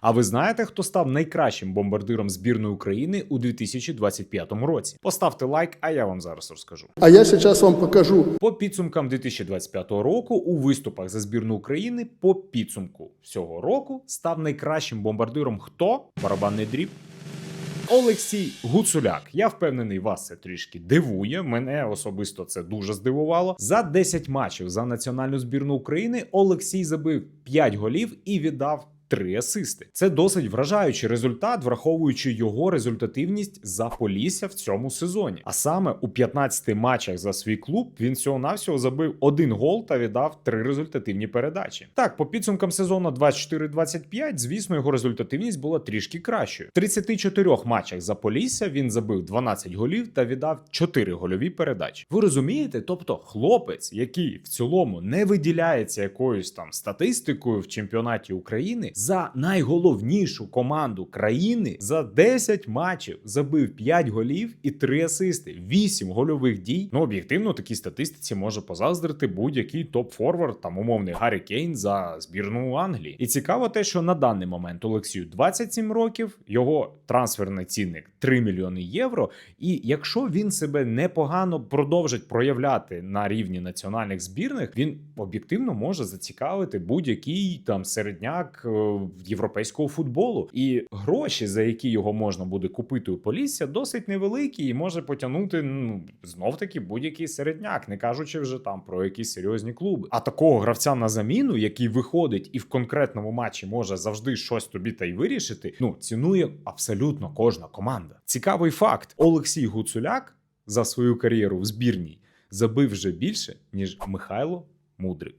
А ви знаєте, хто став найкращим бомбардиром збірної України у 2025 році? Поставте лайк, а я вам зараз розкажу. А я сейчас вам покажу. По підсумкам 2025 року у виступах за збірну України по підсумку всього року став найкращим бомбардиром. Хто барабанний дріб? Олексій Гуцуляк. Я впевнений, вас це трішки дивує. Мене особисто це дуже здивувало. За 10 матчів за національну збірну України Олексій забив 5 голів і віддав. Три асисти. Це досить вражаючий результат, враховуючи його результативність за Полісся в цьому сезоні. А саме у 15 матчах за свій клуб він всього навсього забив один гол та віддав три результативні передачі. Так, по підсумкам сезону 24-25, звісно, його результативність була трішки кращою. В 34 матчах за Полісся він забив 12 голів та віддав 4 гольові передачі. Ви розумієте? Тобто, хлопець, який в цілому не виділяється якоюсь там статистикою в чемпіонаті України, за найголовнішу команду країни за 10 матчів забив 5 голів і 3 асисти, 8 гольових дій. Ну об'єктивно, такій статистиці може позаздрити будь-який топ-форвард, там умовний Гаррі Кейн за збірну Англії. І цікаво те, що на даний момент Олексію 27 років, його трансферний цінник 3 мільйони євро. І якщо він себе непогано продовжить проявляти на рівні національних збірних, він об'єктивно може зацікавити будь-який там середняк е, європейського футболу. І гроші, за які його можна буде купити у Полісся, досить невеликі і може потягнути ну знов таки будь-який середняк, не кажучи вже там про якісь серйозні клуби. А такого гравця на заміну, який виходить і в конкретному матчі може завжди щось тобі та й вирішити. Ну цінує абсолютно кожна команда. Цікавий факт: Олексій Гуцуляк за свою кар'єру в збірній забив вже більше ніж Михайло Мудрик.